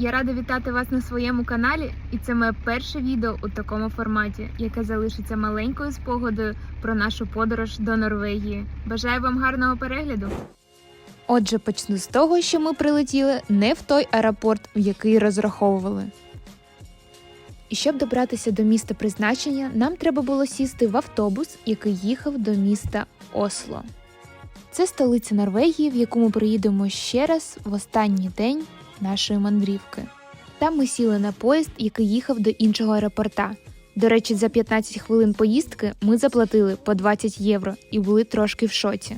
Я рада вітати вас на своєму каналі, і це моє перше відео у такому форматі, яке залишиться маленькою спогадою про нашу подорож до Норвегії. Бажаю вам гарного перегляду! Отже, почну з того, що ми прилетіли не в той аеропорт, в який розраховували. І щоб добратися до міста призначення, нам треба було сісти в автобус, який їхав до міста Осло. Це столиця Норвегії, в яку ми приїдемо ще раз в останній день нашої мандрівки. Там ми сіли на поїзд, який їхав до іншого аеропорта. До речі, за 15 хвилин поїздки ми заплатили по 20 євро і були трошки в шоці.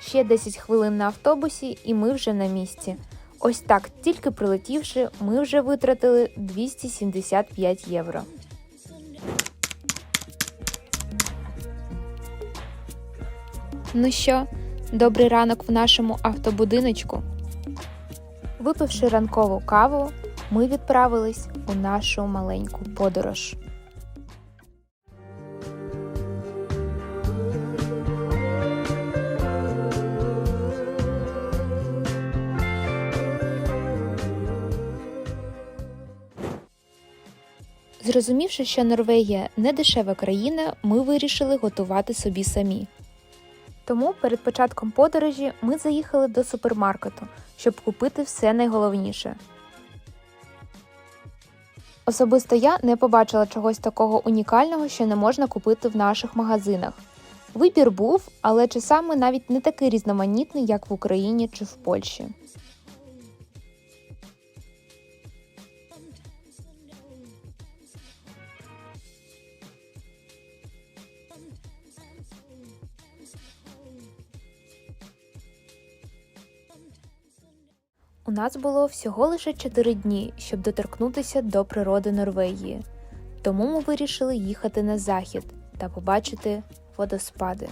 Ще 10 хвилин на автобусі, і ми вже на місці. Ось так, тільки прилетівши, ми вже витратили 275 євро. Ну що, добрий ранок в нашому автобудиночку. Випивши ранкову каву, ми відправились у нашу маленьку подорож. Зрозумівши, що Норвегія не дешева країна, ми вирішили готувати собі самі. Тому перед початком подорожі ми заїхали до супермаркету, щоб купити все найголовніше. Особисто я не побачила чогось такого унікального, що не можна купити в наших магазинах. Вибір був, але часами навіть не такий різноманітний, як в Україні чи в Польщі. У нас було всього лише 4 дні, щоб доторкнутися до природи Норвегії. Тому ми вирішили їхати на захід та побачити водоспади.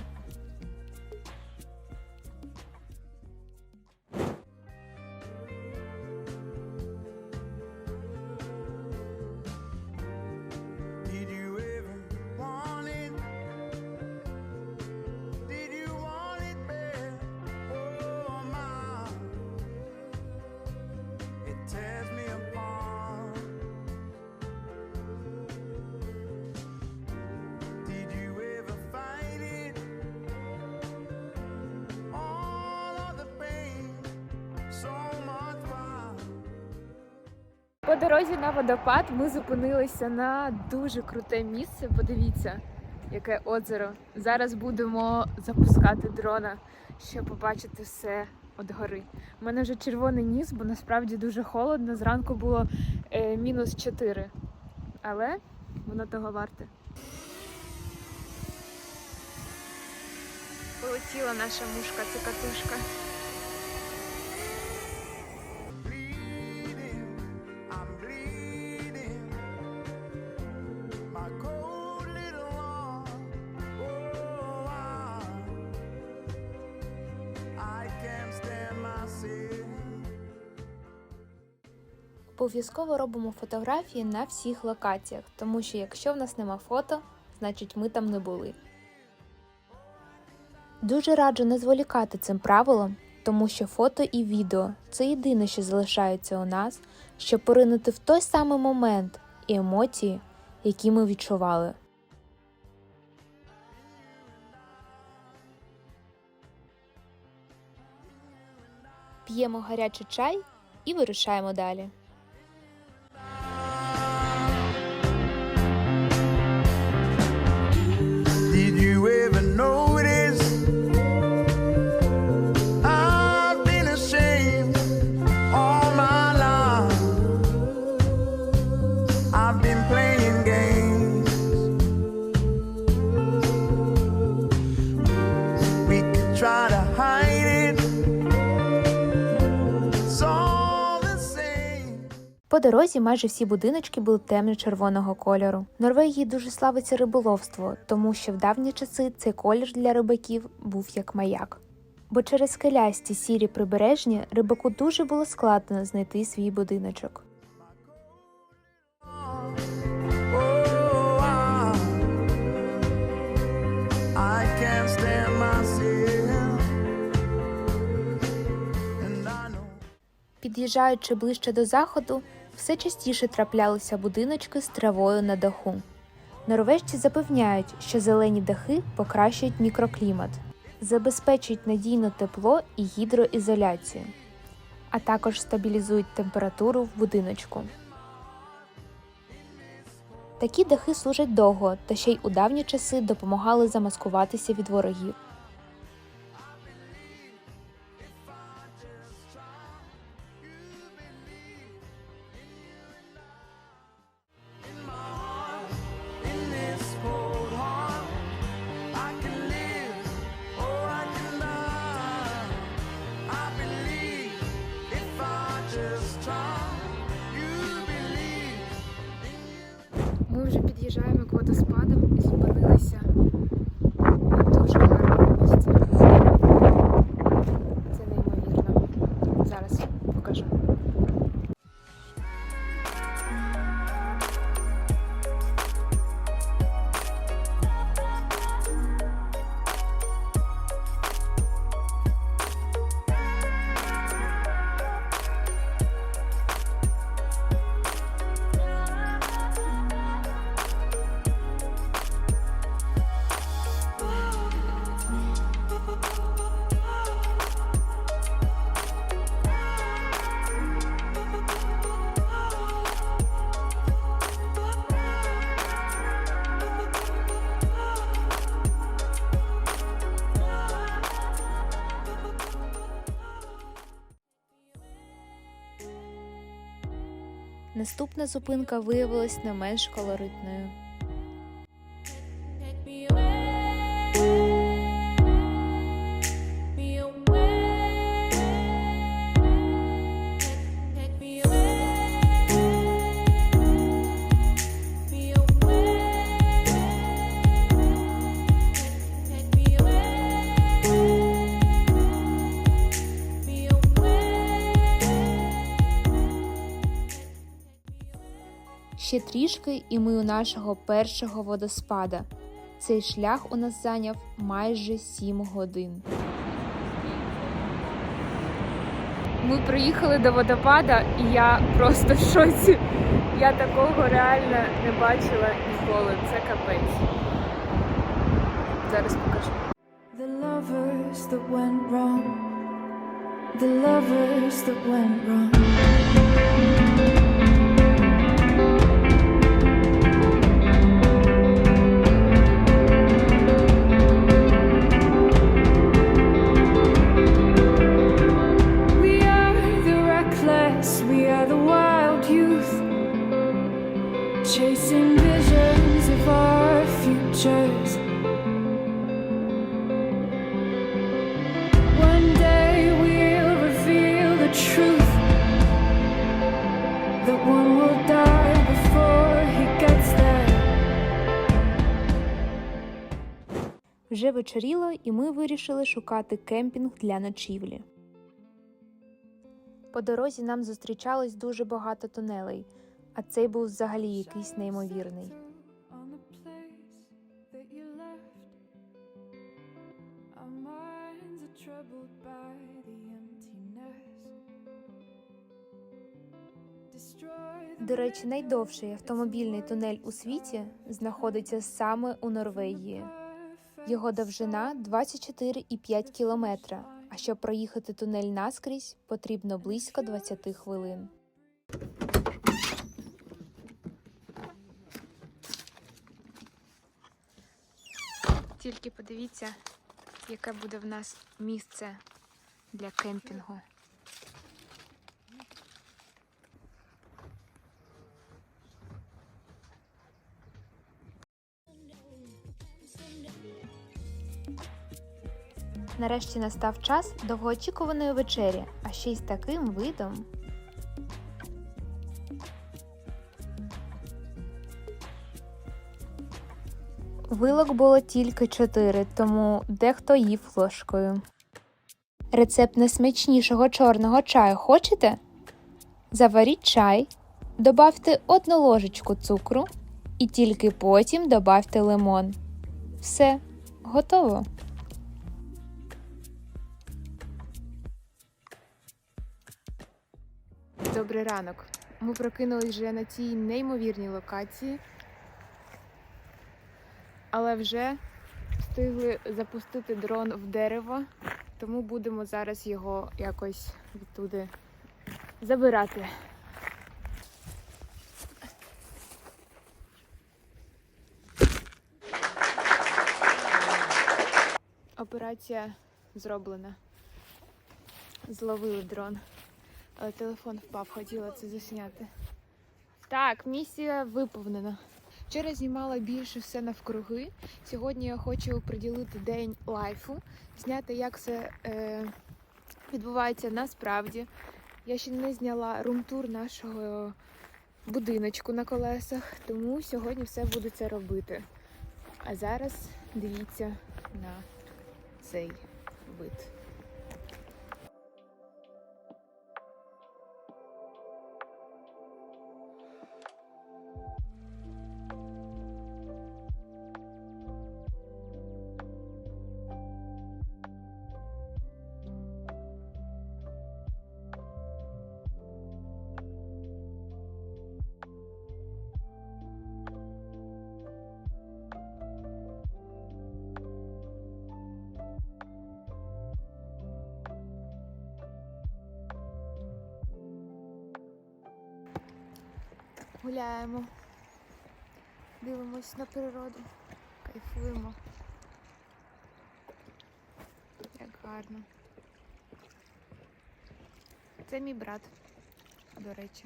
Водопад ми зупинилися на дуже круте місце. Подивіться, яке озеро. Зараз будемо запускати дрона, щоб побачити все від гори. У мене вже червоний ніс, бо насправді дуже холодно. Зранку було е, мінус 4. Але воно того варте. Полетіла наша мушка, цикатушка. Обов'язково робимо фотографії на всіх локаціях, тому що якщо в нас нема фото, значить ми там не були. Дуже раджу не зволікати цим правилом, тому що фото і відео це єдине, що залишається у нас, щоб поринути в той самий момент і емоції, які ми відчували. П'ємо гарячий чай і вирушаємо далі. you even know it? По дорозі майже всі будиночки були темно-червоного кольору. Норвегії дуже славиться риболовство, тому що в давні часи цей колір для рибаків був як маяк. Бо через скелясті сірі прибережні рибаку дуже було складно знайти свій будиночок. Під'їжджаючи ближче до заходу, все частіше траплялися будиночки з травою на даху. Норвежці запевняють, що зелені дахи покращують мікроклімат, забезпечують надійне тепло і гідроізоляцію, а також стабілізують температуру в будиночку. Такі дахи служать довго та ще й у давні часи допомагали замаскуватися від ворогів. Наступна зупинка виявилась не менш колоритною. Трішки, і ми у нашого першого водоспада. Цей шлях у нас зайняв майже 7 годин. Ми приїхали до водопада, і я просто в шоці. Я такого реально не бачила ніколи. Це капець. Зараз покажу. The lovers that went wrong. The lovers that went wrong. Futures. One day we'll reveal the truth. That one will die before he gets there. Вже вечоріло, і ми вирішили шукати кемпінг для ночівлі. По дорозі нам зустрічалось дуже багато тунелей, а цей був взагалі якийсь неймовірний. До речі, найдовший автомобільний тунель у світі знаходиться саме у Норвегії. Його довжина 24,5 кілометра. А щоб проїхати тунель наскрізь, потрібно близько 20 хвилин. Тільки подивіться, яке буде в нас місце для кемпінгу. Нарешті настав час довгоочікуваної вечері, а ще й з таким видом. Вилок було тільки чотири, тому дехто їв ложкою. Рецепт найсмачнішого чорного чаю хочете? Заваріть чай, добавте одну ложечку цукру і тільки потім добавте лимон. Все, готово. Добрий ранок. Ми прокинулись вже на цій неймовірній локації, але вже встигли запустити дрон в дерево, тому будемо зараз його якось відтуди забирати. Операція зроблена. Зловили дрон. Але телефон впав, хотіла це засняти. Так, місія виповнена. Вчора знімала більше все навкруги. Сьогодні я хочу приділити день лайфу, зняти, як все е, відбувається насправді. Я ще не зняла румтур нашого будиночку на колесах, тому сьогодні все буду це робити. А зараз дивіться на цей вид. Гуляємо, дивимось на природу, кайфуємо. Як гарно. Це мій брат, до речі.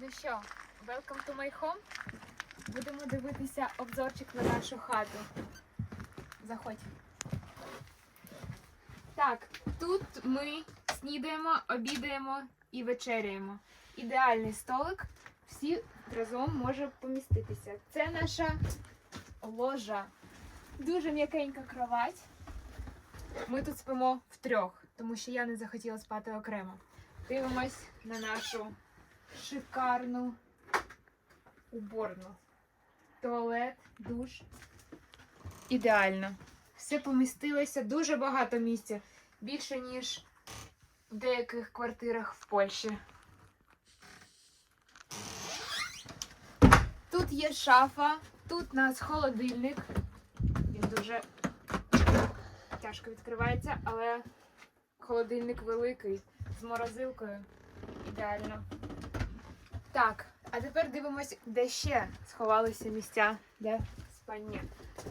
Ну що, welcome to my home. Будемо дивитися обзорчик на нашу хату. Заходь. Так, тут ми снідаємо, обідаємо і вечеряємо. Ідеальний столик. Всі разом може поміститися. Це наша ложа. Дуже м'якенька кровать. Ми тут спимо втрьох, тому що я не захотіла спати окремо. Дивимось на нашу шикарну уборну. Туалет, душ. Ідеально. Все помістилося, дуже багато місця. Більше, ніж в деяких квартирах в Польщі. Тут є шафа, тут у нас холодильник. Він дуже тяжко відкривається, але холодильник великий з морозилкою. Ідеально. Так, а тепер дивимось, де ще сховалися місця для спання.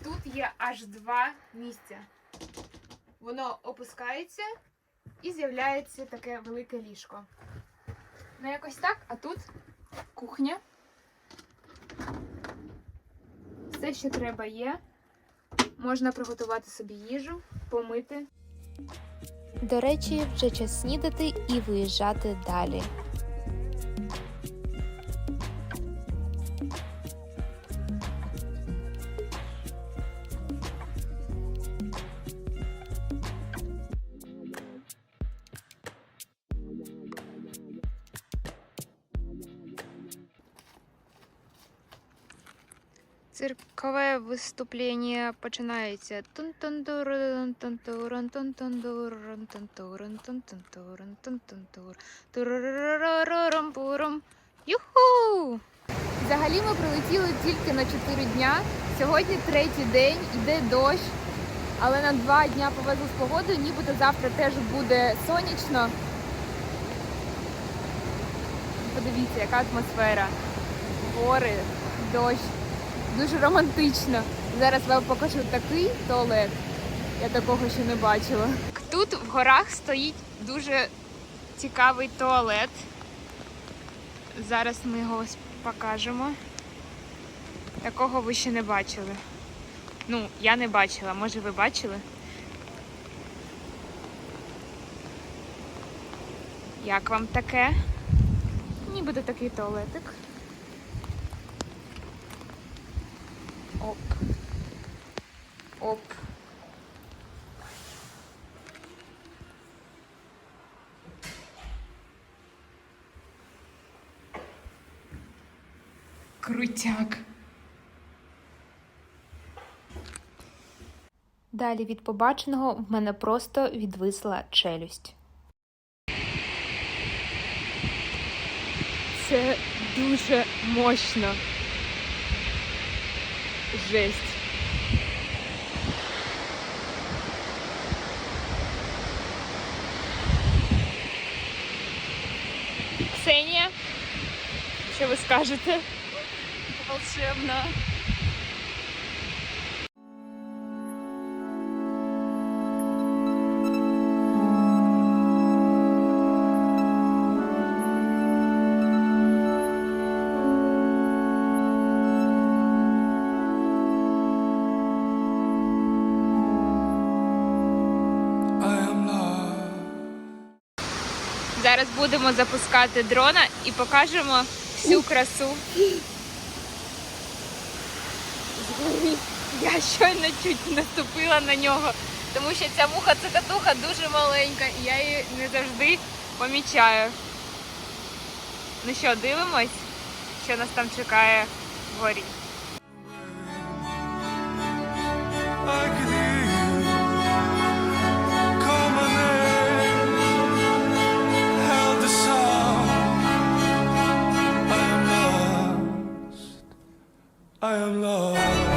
Тут є аж два місця. Воно опускається і з'являється таке велике ліжко. Ну, якось так, а тут кухня. Все, що треба є. Можна приготувати собі їжу, помити. До речі, вже час снідати і виїжджати далі. Циркове виступлення починається. Юху! Взагалі ми прилетіли тільки на 4 дня. Сьогодні третій день, йде дощ. Але на два дня повезли з погодою, нібито завтра теж буде сонячно. Подивіться, яка атмосфера. Гори, дощ. Дуже романтично. Зараз вам покажу такий туалет. Я такого ще не бачила. Тут в горах стоїть дуже цікавий туалет. Зараз ми його ось покажемо. Такого ви ще не бачили. Ну, я не бачила, може ви бачили? Як вам таке? Нібито такий туалетик. Оп. Оп. Крутяк. Далі від побаченого в мене просто відвисла челюсть. Це дуже мощно. Жесть. Ви скажете? Волшебно. Зараз будемо запускати дрона і покажемо всю красу. Я щойно чуть наступила на нього, тому що ця муха цикатуха дуже маленька, і я її не завжди помічаю. Ну що, дивимось, що нас там чекає вгорі. I am lost.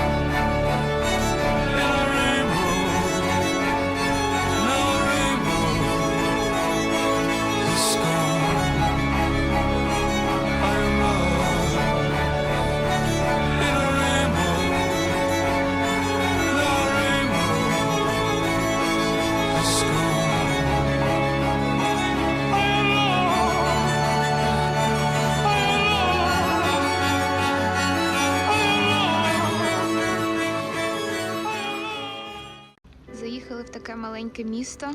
таке маленьке місто.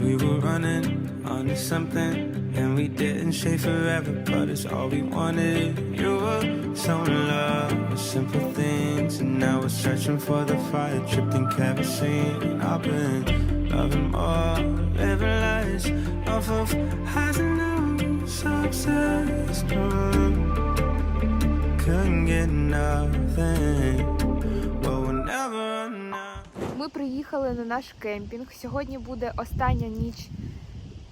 We were running onto something, and we didn't stay forever, but it's all we wanted. You were so in love simple things, and now we're searching for the fire dripped in kerosene. I've been loving more, living lives off of highs and lows, obsessed. mm. Couldn't get nothing. Ми приїхали на наш кемпінг. Сьогодні буде остання ніч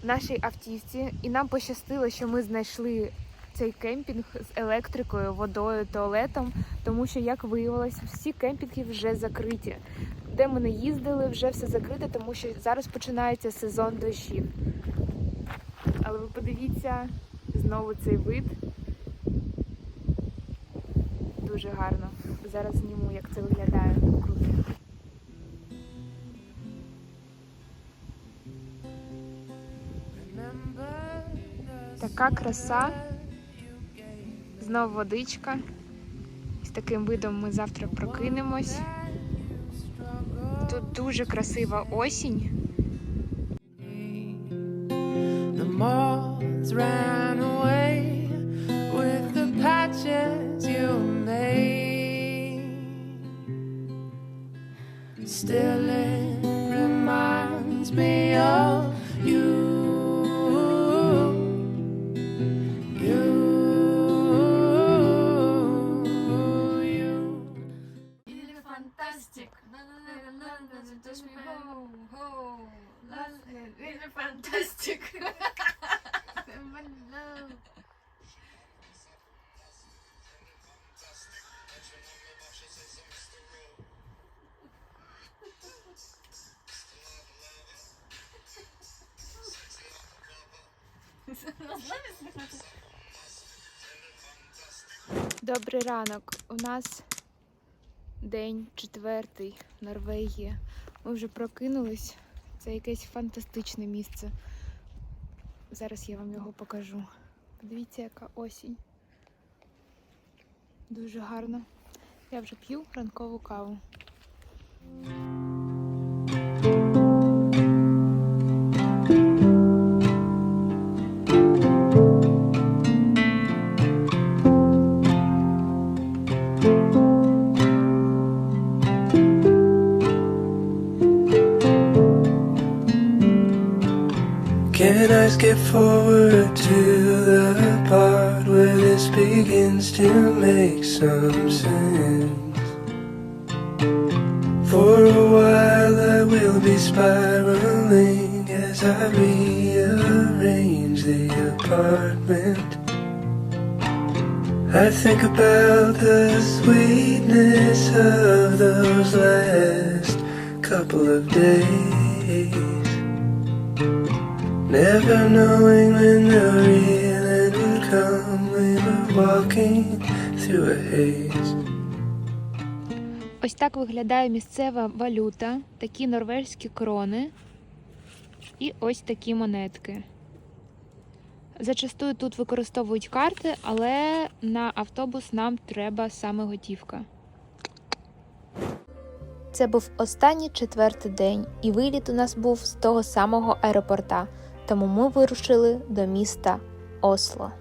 в нашій автівці, і нам пощастило, що ми знайшли цей кемпінг з електрикою, водою, туалетом, тому що, як виявилось, всі кемпінги вже закриті. Де ми не їздили, вже все закрите, тому що зараз починається сезон дощів. Але ви подивіться знову цей вид. Дуже гарно. Зараз зніму, як це виглядає. Круто. Така краса. Знов водичка. З таким видом ми завтра прокинемось. Тут дуже красива осінь. Добрий ранок. У нас день четвертий, Норвегія. Ми вже прокинулись. Це якесь фантастичне місце. Зараз я вам його покажу. Подивіться, яка осінь. Дуже гарно. Я вже п'ю ранкову каву. Skip forward to the part where this begins to make some sense. For a while, I will be spiraling as I rearrange the apartment. I think about the sweetness of those last couple of days. Never knowing when the real end would come, we were walking through a haze. Ось так виглядає місцева валюта, такі норвезькі крони і ось такі монетки. Зачастую тут використовують карти, але на автобус нам треба саме готівка. Це був останній четвертий день, і виліт у нас був з того самого аеропорта, тому ми вирушили до міста Осло.